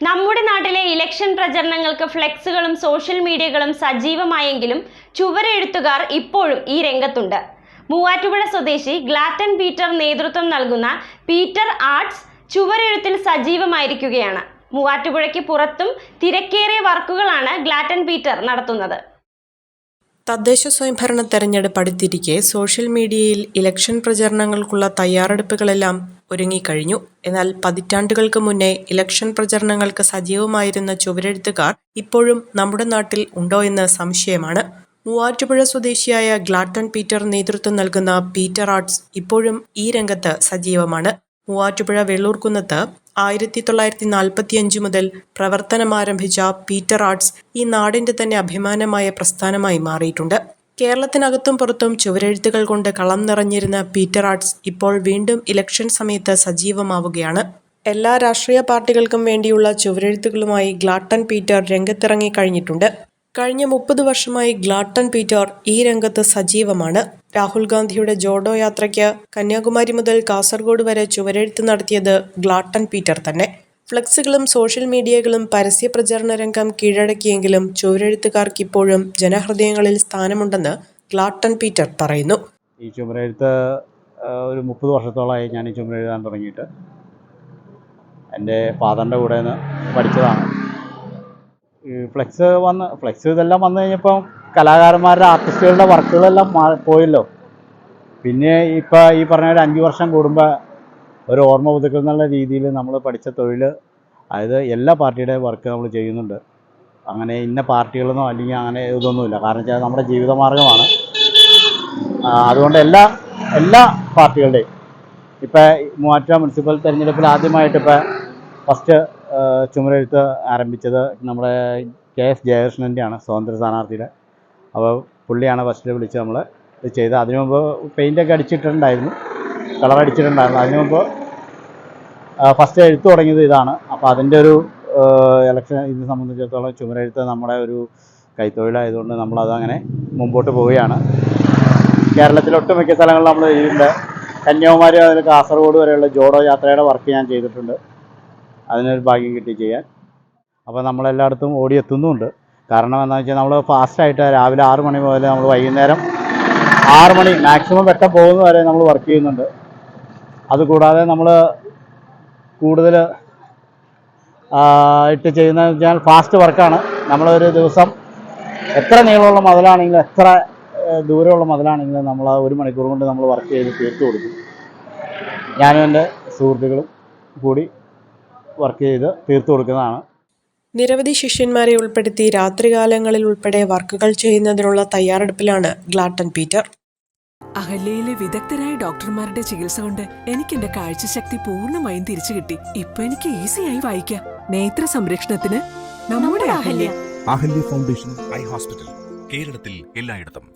നമ്മുടെ നാട്ടിലെ election പ്രചരണങ്ങൾക്ക് ഫ്ലെക്സുകളും social മീഡിയകളും സജീവമായെങ്കിലും ചുവരെഴുത്തുകാർ ഇപ്പോഴും ഈ രംഗത്തുണ്ട്. മൂവാറ്റുപുഴ സ്വദേശി ഗ്ലാറ്റൻ പീറ്റർ നേതൃത്വം നൽകുന്ന പീറ്റർ ആർട്സ് ചുവരെഴുത്തിൽ സജീവമായിരിക്കുകയാണ്. മൂവാറ്റുപുഴയ്ക്ക് പുറത്തും തിരക്കേറിയ വർക്കുകളാണ് ഗ്ലാറ്റൻ പീറ്റർ നടത്തുന്നത്. തദ്ദേശ സ്വയംഭരണ തെരഞ്ഞെടുപ്പ് അടുത്തിരിക്കെ സോഷ്യൽ മീഡിയയിൽ ഇലക്ഷൻ പ്രചരണങ്ങൾക്കുള്ള തയ്യാറെടുപ്പുകളെല്ലാം ഒരുങ്ങിക്കഴിഞ്ഞു. എന്നാൽ പതിറ്റാണ്ടുകൾക്ക് മുന്നേ ഇലക്ഷൻ പ്രചരണങ്ങൾക്ക് സജീവമായിരുന്ന ചുവരെഴുത്തുകാർ ഇപ്പോഴും നമ്മുടെ നാട്ടിൽ ഉണ്ടോ എന്ന് സംശയമാണ്. മൂവാറ്റുപുഴ സ്വദേശിയായ ഗ്ലാട്ടൺ പീറ്റർ നേതൃത്വം നൽകുന്ന പീറ്റർ ആർട്സ് ഇപ്പോഴും ഈ രംഗത്ത് സജീവമാണ്. മൂവാറ്റുപുഴ വെള്ളൂർക്കുന്നത്ത് ആയിരത്തി തൊള്ളായിരത്തി നാൽപ്പത്തിയഞ്ച് മുതൽ പ്രവർത്തനമാരംഭിച്ച പീറ്റർ ആർട്സ് ഈ നാടിന്റെ തന്നെ അഭിമാനമായ പ്രസ്ഥാനമായി മാറിയിട്ടുണ്ട്. കേരളത്തിനകത്തും പുറത്തും ചുവരെഴുത്തുകൾ കൊണ്ട് കളം നിറഞ്ഞിരുന്ന പീറ്റർ ആർട്സ് ഇപ്പോൾ വീണ്ടും ഇലക്ഷൻ സമയത്ത് സജീവമാവുകയാണ്. എല്ലാ രാഷ്ട്രീയ പാർട്ടികൾക്കും വേണ്ടിയുള്ള ചുവരെഴുത്തുകളുമായി ഗ്ലാട്ടൺ പീറ്റർ രംഗത്തിറങ്ങി കഴിഞ്ഞിട്ടുണ്ട് കഴിഞ്ഞ മുപ്പത് വർഷമായി ഗ്ലാട്ടൺ പീറ്റർ ഈ രംഗത്ത് സജീവമാണ്. രാഹുൽ ഗാന്ധിയുടെ ജോഡോ യാത്രയ്ക്ക് കന്യാകുമാരി മുതൽ കാസർഗോഡ് വരെ ചുവരെഴുത്ത് നടത്തിയത് ഗ്ലാട്ടൺ പീറ്റർ തന്നെ. ഫ്ലക്സുകളും സോഷ്യൽ മീഡിയകളും പരസ്യ പ്രചരണ രംഗം കീഴടക്കിയെങ്കിലും ചുവരെഴുത്തുകാർക്ക് ഇപ്പോഴും ജനഹൃദയങ്ങളിൽ സ്ഥാനമുണ്ടെന്ന് ഗ്ലാട്ടൺ പീറ്റർ പറയുന്നു. ഈ ചുമരെഴുത്ത് ഒരു മുപ്പത് വർഷത്തോളമായി ഞാൻ ഈ ചുമരെഴുതാൻ തുടങ്ങിയിട്ട് എന്റെ ഫാദറിന്റെ കൂടെ നിന്ന് പഠിച്ചതാണ്. ഈ ഫ്ലെക്സ് വന്ന് ഫ്ലെക്സ് ഇതെല്ലാം വന്നു കഴിഞ്ഞപ്പം കലാകാരന്മാരുടെ ആർട്ടിസ്റ്റുകളുടെ വർക്കുകളെല്ലാം പോയല്ലോ. പിന്നെ ഇപ്പം ഈ പറഞ്ഞ ഒരു അഞ്ച് വർഷം കൂടുമ്പോൾ ഒരു ഓർമ്മ പുതുക്കൽ എന്നുള്ള രീതിയിൽ നമ്മൾ പഠിച്ച തൊഴിൽ അതായത് എല്ലാ പാർട്ടിയുടെ വർക്ക് നമ്മൾ ചെയ്യുന്നുണ്ട്. അങ്ങനെ ഇന്ന പാർട്ടികളെന്നോ അല്ലെങ്കിൽ അങ്ങനെ ഇതൊന്നുമില്ല. കാരണം വെച്ചാൽ നമ്മുടെ ജീവിതമാർഗമാണ് അതുകൊണ്ട് എല്ലാ എല്ലാ പാർട്ടികളുടെയും. ഇപ്പം മൂവാറ്റുപുഴ മുനിസിപ്പൽ തെരഞ്ഞെടുപ്പിൽ ആദ്യമായിട്ട് ഇപ്പോൾ ഫസ്റ്റ് ചുമരെഴുത്ത് ആരംഭിച്ചത് നമ്മുടെ കെ എസ് ജയകൃഷ്ണന്റെയാണ് സ്വതന്ത്ര സ്ഥാനാർത്ഥിയുടെ. അപ്പോൾ പുള്ളിയാണ് ഫസ്റ്റിൽ വിളിച്ച് നമ്മൾ ഇത് ചെയ്ത് അതിനു മുമ്പ് പെയിന്റൊക്കെ അടിച്ചിട്ടുണ്ടായിരുന്നു. കളർ അടിച്ചിട്ടുണ്ടായിരുന്നു. അതിനു മുമ്പ് ഫസ്റ്റ് എഴുത്ത് തുടങ്ങിയത് ഇതാണ്. അപ്പോൾ അതിന്റെ ഒരു ഇലക്ഷൻ ഇതിനെ സംബന്ധിച്ചിടത്തോളം ചുമരെഴുത്ത് നമ്മുടെ ഒരു കൈത്തൊഴിലായതുകൊണ്ട് നമ്മളതങ്ങനെ മുമ്പോട്ട് പോവുകയാണ്. കേരളത്തിലെ ഒട്ടുമിക്ക സ്ഥലങ്ങളിൽ നമ്മൾ ചെയ്തിട്ടുണ്ട് കന്യാകുമാരി അതിൽ കാസർഗോഡ് വരെയുള്ള ജോഡോ യാത്രയുടെ വർക്ക് ഞാൻ ചെയ്തിട്ടുണ്ട്. അതിനൊരു ഭാഗ്യം കിട്ടി ചെയ്യാൻ. അപ്പോൾ നമ്മളെല്ലായിടത്തും ഓടി എത്തുന്നുമുണ്ട് കാരണം എന്താണെന്ന് വെച്ചാൽ നമ്മൾ ഫാസ്റ്റായിട്ട് രാവിലെ ആറ് മണി മുതൽ നമ്മൾ വൈകുന്നേരം ആറ് മണി മാക്സിമം വെട്ടം പോകുന്ന വരെ നമ്മൾ വർക്ക് ചെയ്യുന്നുണ്ട്. അതുകൂടാതെ നമ്മൾ കൂടുതൽ ഇട്ട് ചെയ്യുന്നത് വെച്ചാൽ ഫാസ്റ്റ് വർക്കാണ് നമ്മളൊരു ദിവസം എത്ര നീളമുള്ള മുതലാണെങ്കിലും എത്ര ദൂരമുള്ള മുതലാണെങ്കിലും നമ്മൾ ഒരു മണിക്കൂർ കൊണ്ട് നമ്മൾ വർക്ക് ചെയ്ത് തീർത്തു കൊടുക്കും. ഞാനും എന്റെ സുഹൃത്തുക്കളും കൂടി വർക്ക് ചെയ്ത് തീർത്തു കൊടുക്കുന്നതാണ്. നിരവധി ശിഷ്യന്മാരെ ഉൾപ്പെടുത്തി രാത്രികാലങ്ങളിൽ ഉൾപ്പെടെ വർക്കുകൾ ചെയ്യുന്നതിനുള്ള തയ്യാറെടുപ്പിലാണ് ഗ്ലാട്ടൻ പീറ്റർ. അഹല്യയിലെ വിദഗ്ധരായ ഡോക്ടർമാരുടെ ചികിത്സ കൊണ്ട് എനിക്ക് എന്റെ കാഴ്ചശക്തി പൂർണമായും തിരിച്ചു കിട്ടി. ഇപ്പൊ എനിക്ക് ഈസിയായി വായിക്കാം. നേത്ര സംരക്ഷണത്തിന് നമ്മുടെ Ahalya. Ahalya foundation eye hospital കേരളത്തിൽ എല്ലായിടത്തും.